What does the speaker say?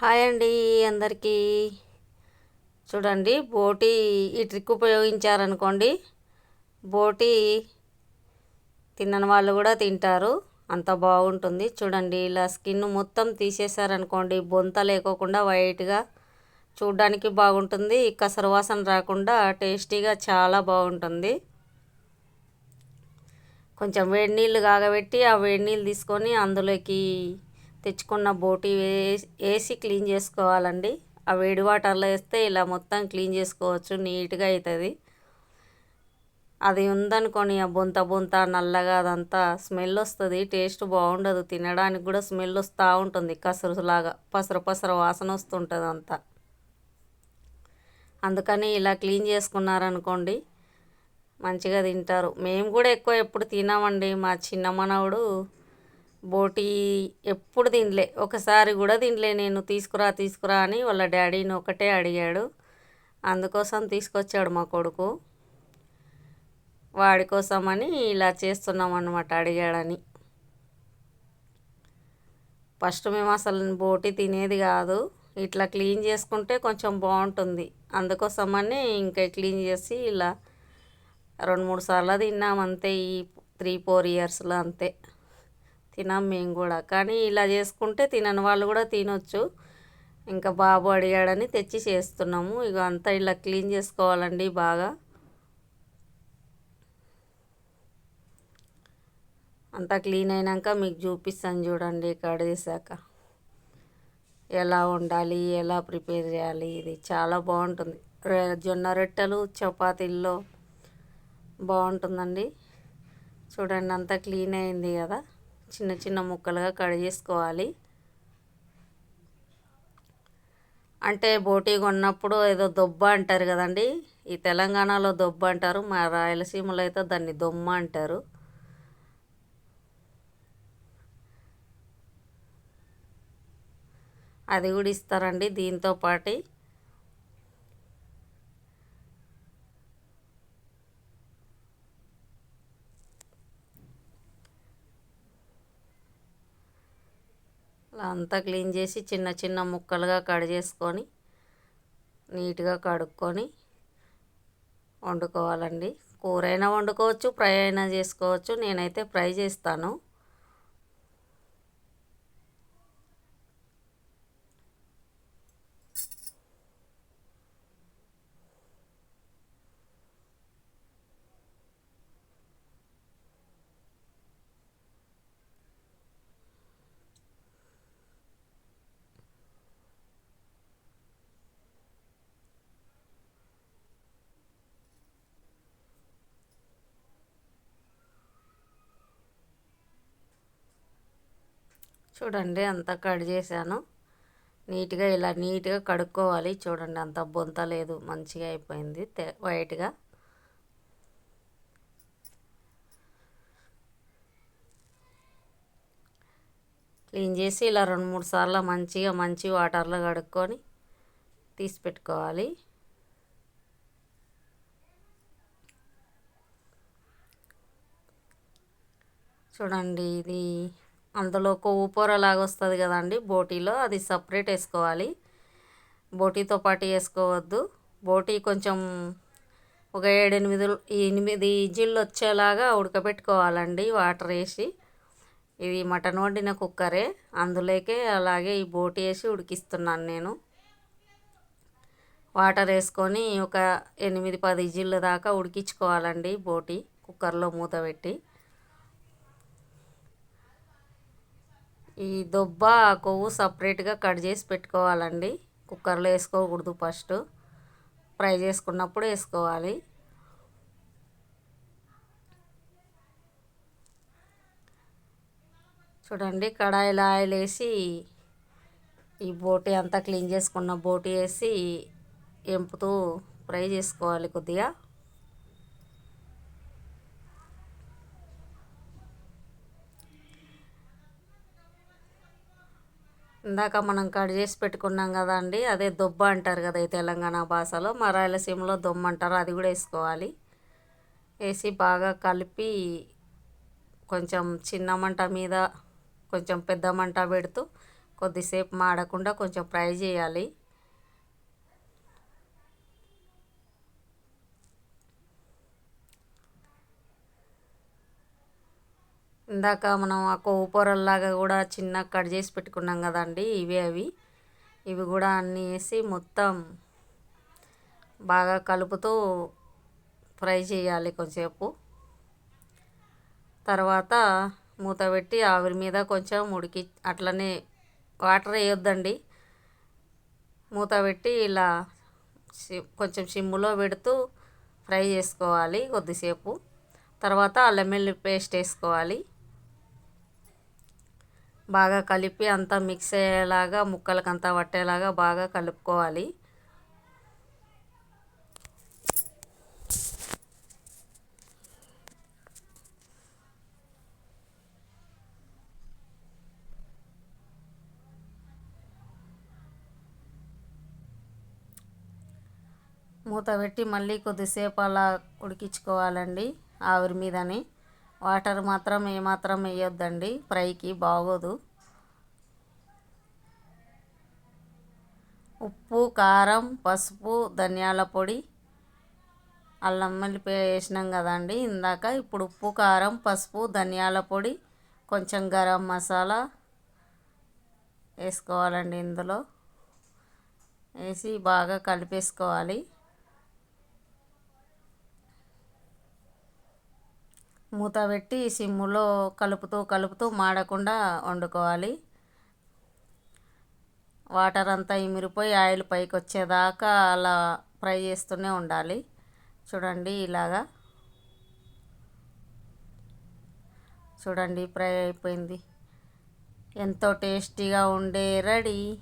Hi అండి అందరికీ. చూడండి బోటి ఈ ట్రిక్ ఉపయోగించారనుకోండి బోటి తినని వాళ్ళు కూడా తింటారు. అంత బాగుంటుంది. చూడండి ఇలా స్కిన్ మొత్తం తీసేశారనుకోండి బొంత లేకోకుండా వైట్గా చూడ్డానికి బాగుంటుంది. కసరు వాసన రాకుండా టేస్టీగా చాలా బాగుంటుంది. కొంచెం వేడి నీళ్ళు కాగబెట్టి ఆ వేడి నీళ్ళు తీసుకొని అందులోకి తెచ్చుకున్న బోటి వేసి వేసి క్లీన్ చేసుకోవాలండి. ఆ వేడి వాటర్లో వేస్తే ఇలా మొత్తం క్లీన్ చేసుకోవచ్చు నీట్గా అవుతుంది అది ఉందనుకోని ఆ బొంత బొంత నల్లగా అదంతా స్మెల్ వస్తుంది టేస్ట్ బాగుండదు. తినడానికి కూడా స్మెల్ వస్తూ ఉంటుంది కసరులాగా పసరు పసరు వాసన వస్తుంటుంది అంతా. అందుకని ఇలా క్లీన్ చేసుకున్నారనుకోండి మంచిగా తింటారు. మేము కూడా ఎక్కువ ఎప్పుడు తినామండి. మా చిన్న మనవడు బోటి ఎప్పుడు తినలే. ఒకసారి కూడా తినలే నేను. తీసుకురా తీసుకురా అని వాళ్ళ డాడీని ఒకటే అడిగాడు. అందుకోసం తీసుకొచ్చాడు మా కొడుకు. వాడి కోసమని ఇలా చేస్తున్నాం అనమాట అడిగాడని. ఫస్ట్ మేము అసలు బోటి తినేది కాదు. ఇట్లా క్లీన్ చేసుకుంటే కొంచెం బాగుంటుంది. అందుకోసమని ఇంకా క్లీన్ చేసి ఇలా రెండు మూడు సార్లు తిన్నాం అంతే ఈ త్రీ ఫోర్ ఇయర్స్లో అంతే. తినాం మేము కూడా. కానీ ఇలా చేసుకుంటే తినని వాళ్ళు కూడా తినొచ్చు. ఇంకా బాబు అడిగాడని తెచ్చి చేస్తున్నాము. ఇక అంతా ఇలా క్లీన్ చేసుకోవాలండి బాగా. అంతా క్లీన్ అయినాక మీకు చూపిస్తాను చూడండి కడిగేసాక ఎలా ఉండాలి ఎలా ప్రిపేర్ చేయాలి ఇది చాలా బాగుంటుంది. జొన్న రొట్టెలు చపాతీల్లో బాగుంటుందండి. చూడండి అంతా క్లీన్ అయింది కదా. చిన్న చిన్న ముక్కలుగా కట్ చేసుకోవాలి. అంటే బోటీ కొన్నప్పుడు ఏదో దొబ్బ అంటారు కదండి ఈ తెలంగాణలో దొబ్బ అంటారు మా రాయలసీమలో అయితే దాన్ని దొమ్మ అంటారు. అది కూడా ఇస్తారండి దీంతో పాటి. అంతా క్లీన్ చేసి చిన్న చిన్న ముక్కలుగా కట్ చేసుకొని నీట్గా కడుక్కొని వండుకోవాలండి. కూర అయినా వండుకోవచ్చు ఫ్రై అయినా చేసుకోవచ్చు. నేనైతే ఫ్రై చేస్తాను. చూడండి అంతా కట్ చేశాను. నీట్గా ఇలా నీట్గా కడుక్కోవాలి. చూడండి అంత బొంత లేదు. మంచిగా అయిపోయింది. వైట్గా క్లీన్ చేసి ఇలా రెండు మూడు సార్లు మంచిగా మంచి వాటర్లో కడుక్కొని తీసి పెట్టుకోవాలి. చూడండి ఇది అందులో కొవ్వు పొర లాగా వస్తుంది కదండి బోటీలో అది సపరేట్ వేసుకోవాలి. బోటీతో పాటు వేసుకోవద్దు. బోటీ కొంచెం ఒక ఏడెనిమిది ఎనిమిది ఇజిల్లు వచ్చేలాగా ఉడకబెట్టుకోవాలండి వాటర్ వేసి. ఇది మటన్ వండిన కుక్కరే అందులోకే అలాగే ఈ బోటి వేసి ఉడికిస్తున్నాను నేను. వాటర్ వేసుకొని ఒక ఎనిమిది పది ఇజిల్ల దాకా ఉడికించుకోవాలండి బోటి కుక్కర్లో మూత పెట్టి. ఈ దొబ్బ కొవ్వు సపరేట్గా కట్ చేసి పెట్టుకోవాలండి. కుక్కర్లో వేసుకోకూడదు ఫస్ట్. ఫ్రై చేసుకున్నప్పుడు వేసుకోవాలి. చూడండి కడాయిలో ఆయిల్ వేసి ఈ బోటి అంతా క్లీన్ చేసుకున్న బోటి వేసి ఎంపుతూ ఫ్రై చేసుకోవాలి కొద్దిగా. ఇందాక మనం కట్ చేసి పెట్టుకున్నాం కదా అండి అదే దొబ్బ అంటారు కదా ఈ తెలంగాణ భాషలో మా రాయలసీమలో దొమ్మ అంటారు అది కూడా వేసుకోవాలి. వేసి బాగా కలిపి కొంచెం చిన్న మంట మీద కొంచెం పెద్ద మంట పెడుతూ కొద్దిసేపు మాడకుండా కొంచెం ఫ్రై చేయాలి. ఇందాక మనం ఆ కొవ్వు కూడా చిన్న కట్ చేసి పెట్టుకున్నాం కదండి ఇవి అవి. ఇవి కూడా అన్నీ వేసి మొత్తం బాగా కలుపుతూ ఫ్రై చేయాలి కొంచెంసేపు. తర్వాత మూత పెట్టి ఆవిరి మీద కొంచెం ఉడికి అట్లనే వాటర్ వేయొద్దండి. మూత పెట్టి ఇలా కొంచెం సిమ్ములో పెడుతూ ఫ్రై చేసుకోవాలి కొద్దిసేపు. తర్వాత అల్లం వెల్లుల్లి పేస్ట్ వేసుకోవాలి. బాగా కలిపి అంతా మిక్స్ అయ్యేలాగా ముక్కలకు అంతా పట్టేలాగా బాగా కలుపుకోవాలి. మూత పెట్టి మళ్ళీ కొద్దిసేపు అలా ఉడికించుకోవాలండి ఆవిరి మీదని. వాటర్ మాత్రం ఏమాత్రం వేయొద్దండి. ఫ్రైకి బాగోదు. ఉప్పు కారం పసుపు ధనియాల పొడి అల్లం వెల్లిపాయ వేసినాం కదండి. ఇందాక ఇప్పుడు ఉప్పు కారం పసుపు ధనియాల పొడి కొంచెం గరం మసాలా వేసుకోవాలండి ఇందులో. వేసి బాగా కలిపేసుకోవాలి. మూత పెట్టి సిమ్ములో కలుపుతూ కలుపుతూ మాడకుండా వండుకోవాలి. వాటర్ అంతా ఇమిరిపోయి ఆయిల్ పైకి వచ్చేదాకా అలా ఫ్రై చేస్తూనే ఉండాలి. చూడండి ఇలాగా. చూడండి ఫ్రై అయిపోయింది. ఎంతో టేస్టీగా ఉండే రెడీ.